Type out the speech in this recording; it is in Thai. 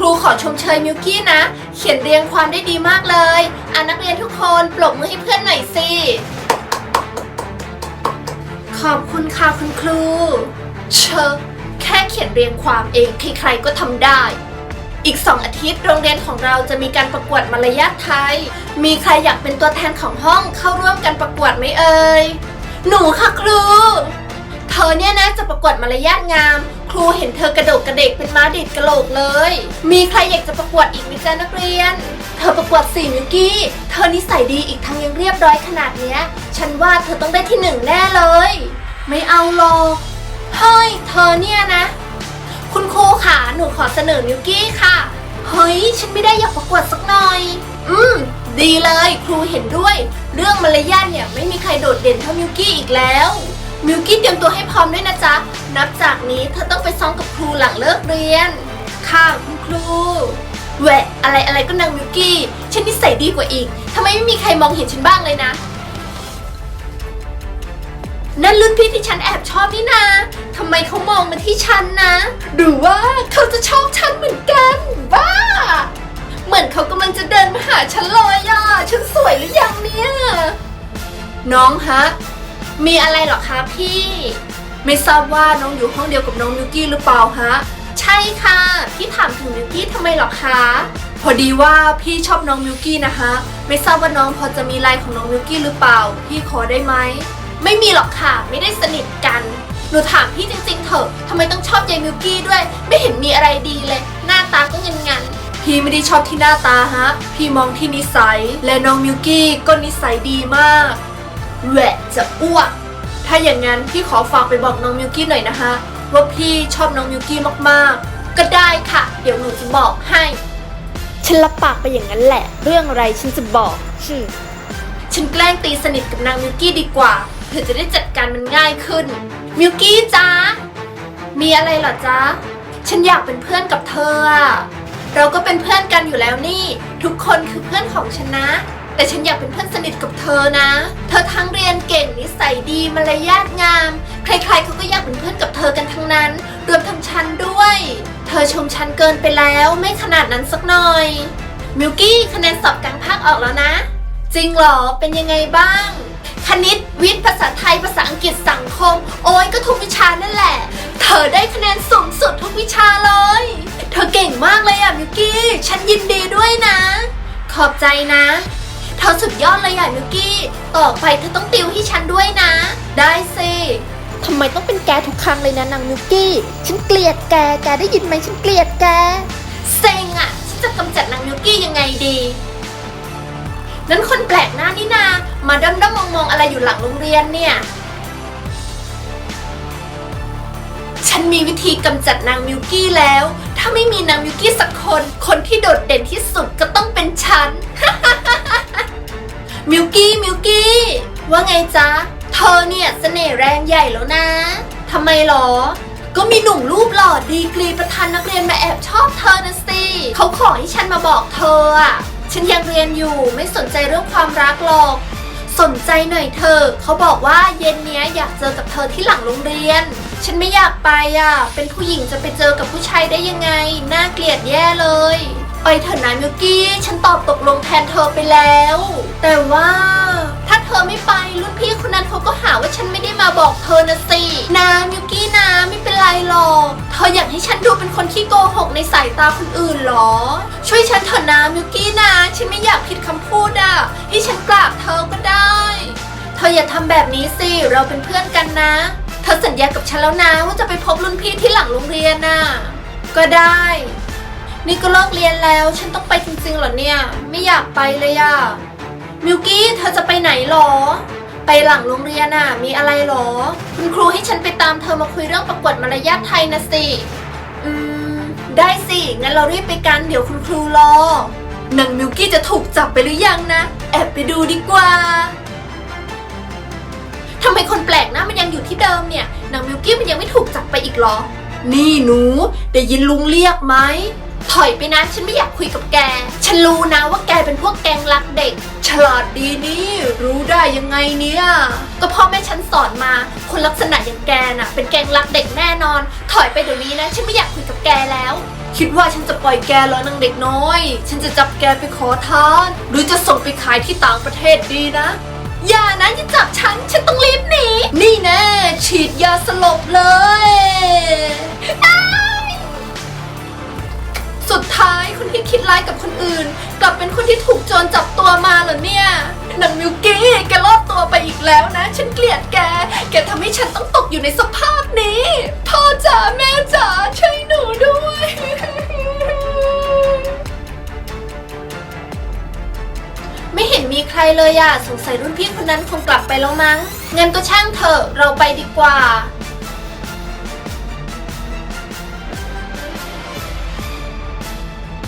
ครูขอชมเชยมิวกี้นะ เขียนเรียงความได้ดีมากเลยอ่านักเรียนทุกคนปรบมือให้เพื่อนหน่อยสิ ขอบคุณค่ะคุณครู เชอะแค่เขียนเรียงความเองใครๆก็ทำได้ อีกสองอาทิตย์โรงเรียนของเราจะมีการประกวดมารยาทไทย มีใครอยากเป็นตัวแทนของห้องเข้าร่วมกันประกวดไหมเอ่ย หนูค่ะครู ธอเนี่ยนะจะประกวดมารยาทงาม ครูเห็นเธอกระโดดกระเดกเป็นม้าดิดกระโหลกเลย มีใครอยากจะประกวดอีกไหมจ๊ะนักเรียน เธอประกวดสี่มิวกี้ เธอนิสัยดีอีกทั้งยังเรียบร้อยขนาดเนี้ย ฉันว่าเธอต้องได้ที่หนึ่งแน่เลย ไม่เอาหรอกเฮ้ยเธอเนี่ยนะ คุณครูค่ะหนูขอเสนอมิวกี้ค่ะ เฮ้ยฉันไม่ได้อยากประกวดสักหน่อย อืมดีเลยครูเห็นด้วย เรื่องมารยาทเนี่ยไม่มีใครโดดเด่นเท่ามิวกี้อีกแล้ว มิวกี้เตรียมตัวให้พร้อมด้วยนะจ๊ะ นับจากนี้เธอต้องไปซ้อมกับครูหลังเลิกเรียน ค่ะคุณครู แหวะอะไรอะไรก็นางมิวกี้ ฉันนิสัยดีกว่าอีก ทำไมไม่มีใครมองเห็นฉันบ้างเลยนะ นั่นรุ่นพี่ที่ฉันแอบชอบนี่นาทำไมเขามองมาที่ฉันนะ หรือว่าเขาจะชอบฉันเหมือนกัน บ้า เหมือนเขากำลังจะเดินมาหาฉันเลยอะ ฉันสวยหรือยังเนี่ย น้องฮะ มีอะไรเหรอคะพี่ ไม่ทราบว่าน้องอยู่ห้องเดียวกับน้องมิวกี้หรือเปล่าฮะ ใช่ค่ะ พี่ถามถึงมิวกี้ทำไมเหรอคะ พอดีว่าพี่ชอบน้องมิวกี้นะคะ ไม่ทราบว่าน้องพอจะมีไลน์ของน้องมิวกี้หรือเปล่า พี่ขอได้ไหม ไม่มีหรอกค่ะ ไม่ได้สนิทกัน หนูถามพี่จริงๆเถอะทำไมต้องชอบยายมิวกี้ด้วย ไม่เห็นมีอะไรดีเลย หน้าตาก็เงินงันๆพี่ไม่ได้ชอบที่หน้าตาฮะ พี่มองที่นิสัย และน้องมิวกี้ก็นิสัยดีมาก แหวะจะอ้วก ถ้าอย่างนั้นพี่ขอฝากไปบอกน้องมิวกี้หน่อยนะคะว่าพี่ชอบน้องมิวกี้มากๆ ก็ได้ค่ะ เดี๋ยวหนูจะบอกให้ ฉันรับปากไปอย่างนั้นแหละ เรื่องอะไรฉันจะบอกหึฉันแกล้งตีสนิทกับนางมิวกี้ดีกว่าเพื่อจะได้จัดการมันง่ายขึ้น มิวกี้จ้ามีอะไรเหรอจ๊ะ ฉันอยากเป็นเพื่อนกับเธออะเราก็เป็นเพื่อนกันอยู่แล้วนี่ ทุกคนคือเพื่อนของฉันนะ แต่ฉันอยากเป็นเพื่อนสนิทกับเธอนะ เธอทั้งเรียนเก่งนิสัยดีมารยาทงาม ใครๆเขาก็อยากเป็นเพื่อนกับเธอกันทั้งนั้น รวมทั้งฉันด้วย เธอชมฉันเกินไปแล้วไม่ขนาดนั้นสักหน่อย มิวกี้คะแนนสอบกลางภาคออกแล้วนะ จริงเหรอ เป็นยังไงบ้าง คณิตวิทย์ภาษาไทยภาษาอังกฤษสังคม โอ้ยก็ทุกวิชานั่นแหละ เธอได้คะแนนสูงสุดทุกวิชาเลย เธอเก่งมากเลยอะมิวกี้ ฉันยินดีด้วยนะ ขอบใจนะ เธอสุดยอดเลยอะมิวกี้ ต่อไปเธอต้องติวให้ฉันด้วยนะ ได้สิ ทำไมต้องเป็นแกทุกครั้งเลยนะนางมิวกี้ ฉันเกลียดแก แกได้ยินไหมฉันเกลียดแก เซ็งอะฉันจะกำจัดนางมิวกี้ยังไงดี นั้นคนแปลกหน้านี่นา มาด้อมด้อมมองมองๆอะไรอยู่หลังโรงเรียนเนี่ย ฉันมีวิธีกำจัดนางมิวกี้แล้ว ถ้าไม่มีนางมิวกี้สักคน คนที่โดดเด่นที่สุดก็ต้องเป็นฉัน มิวกี้มิวกี้ ว่าไงจ๊ะ เธอเนี่ยเสน่ห์แรงใหญ่แล้วนะทำไมหรอ ก็มีหนุ่มรูปหล่อดีกรีประธานนักเรียนมาแอบชอบเธอนะสิเขาขอให้ฉันมาบอกเธออะฉันยังเรียนอยู่ไม่สนใจเรื่องความรักหรอก สนใจหน่อยเธอ เขาบอกว่าเย็นเนี้ยอยากเจอกับเธอที่หลังโรงเรียน ฉันไม่อยากไปอะ เป็นผู้หญิงจะไปเจอกับผู้ชายได้ยังไง น่าเกลียดแย่เลย ไปเถอะนะมิวกี้ฉันตอบตกลงแทนเธอไปแล้ว แต่ว่า ถ้าเธอไม่ไปรุ่นพี่คนนั้นเขาก็หาว่าฉันไม่ได้มาบอกเธอนะสินะมิวกี้นะไม่เป็นไรหรอกเธออยากให้ฉันดูเป็นคนขี้โกหกในสายตาคนอื่นเหรอ ช่วยฉันเถอะนะมิวกี้นะฉันไม่อยากผิดคำพูดอะที่ฉันกราบเธอก็ได้ เธออย่าทำแบบนี้สิเราเป็นเพื่อนกันนะ เธอสัญญากับฉันแล้วนะว่าจะไปพบรุ่นพี่ที่หลังโรงเรียนน่ะก็ได้ นี่ก็เลิกเรียนแล้ว ฉันต้องไปจริงๆเหรอเนี่ย ไม่อยากไปเลยอะมิวกี้เธอจะไปไหนหรอ ไปหลังโรงเรียนน่ะ มีอะไรหรอ คุณครูให้ฉันไปตามเธอมาคุยเรื่องประกวดมารยาทไทยนะสิ อืม ได้สิ งั้นเรารีบไปกันเดี๋ยวคุณครูรอนางมิวกี้จะถูกจับไปหรือยังนะ แอบไปดูดีกว่าทำไมคนแปลกหน้ามันยังอยู่ที่เดิมเนี่ยนางมิวกี้มันยังไม่ถูกจับไปอีกหรอ นี่หนู ได้ยินลุงเรียกไหม ถอยไปนะฉันไม่อยากคุยกับแก ฉันรู้นะว่าแกเป็นพวกแกงรักเด็ก ฉลาดดีนี่ รู้ได้ยังไงเนี่ย ก็พ่อแม่ฉันสอนมา คนลักษณะอย่างแกน่ะ เป็นแกงรักเด็กแน่นอน ถอยไปเดี๋ยวนี้นะ ฉันไม่อยากคุยกับแกแล้ว คิดว่าฉันจะปล่อยแกเหรอนางเด็กน้อย ฉันจะจับแกไปขอทาน หรือจะส่งไปขายที่ต่างประเทศดีนะอย่านะอย่าจับฉัน ฉันต้องรีบหนี นี่แน่ฉีดยาสลบเลยอ้ายสุดท้าย คนที่คิดร้ายกับคนอื่น กลับเป็นคนที่ถูกโจรจับตัวมาเหรอเนี่ยนางมิวกี้แกรอดตัวไปอีกแล้วนะ ฉันเกลียดแก แกทำให้ฉันต้องตกอยู่ในสภาพนี้ พ่อจ๋าแม่จ๋าช่วยหนูด้วย ไม่เห็นมีใครเลยอะสงสัยรุ่นพี่คนนั้นคงกลับไปแล้วมั้งงั้นก็ช่างเถอะเราไปดีกว่า